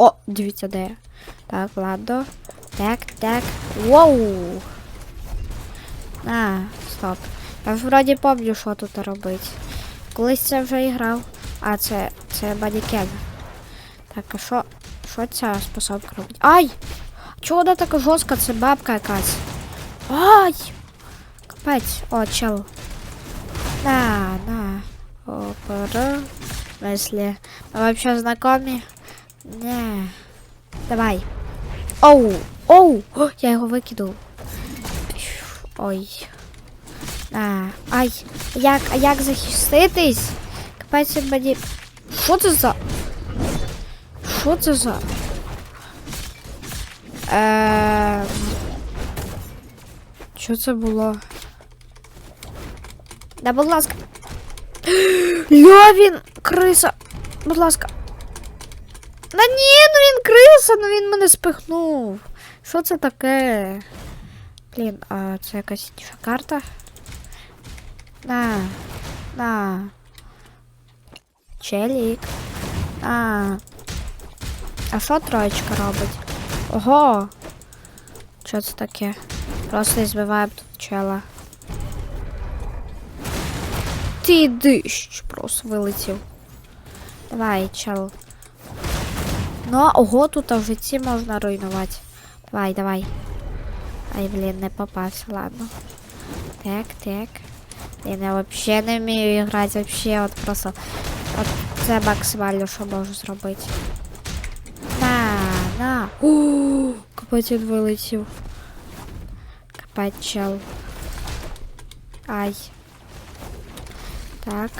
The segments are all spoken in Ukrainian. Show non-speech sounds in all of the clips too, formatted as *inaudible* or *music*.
О, дивіться, де я. Так, ладно. Так, так. Воу! А, стоп. Я ж вроді пам'ятаю, що тут робити. Колись це вже і. А, це, це манекен. Так, а що, що ця способка робить? Ай! Чого вона така жорстка? Це бабка якась. Ай! Капець. О, чел. На, на. Опера. Если мы вообще знакомі. Не. Давай. Оу! Оу! О, я його викинув. Ой. А, ай, як, а як захиститись? Капець мені. Що це за? Що це за? Ем... Що це було? Да, будь ласка. *gasps* Льовін, криса. Будь ласка. Да ні, ну він криса, ну він мене спихнув. Що це таке? Блін, а це якась інша карта? На. На. Челік. А. А що троєчка робить? Ого. Що це таке? Просто збиваємо тут чела. Ти дищ просто вилетів. Давай, чел. Ну, ого, тут в житті можна руйнувати. Давай, давай. Ай, блін, не попався, ладно. Так, так. Блін, я взагалі не вмію грати, вообще, от просто. От це максимально, що можу зробити. На, на. Ууу, капець він вилетів. Капець, чел. Ай. Так.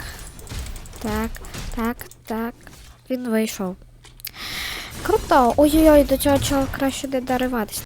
Так, так, так. Він вийшов. Круто. Ой-ой-ой, до цього чого краще не дориватись.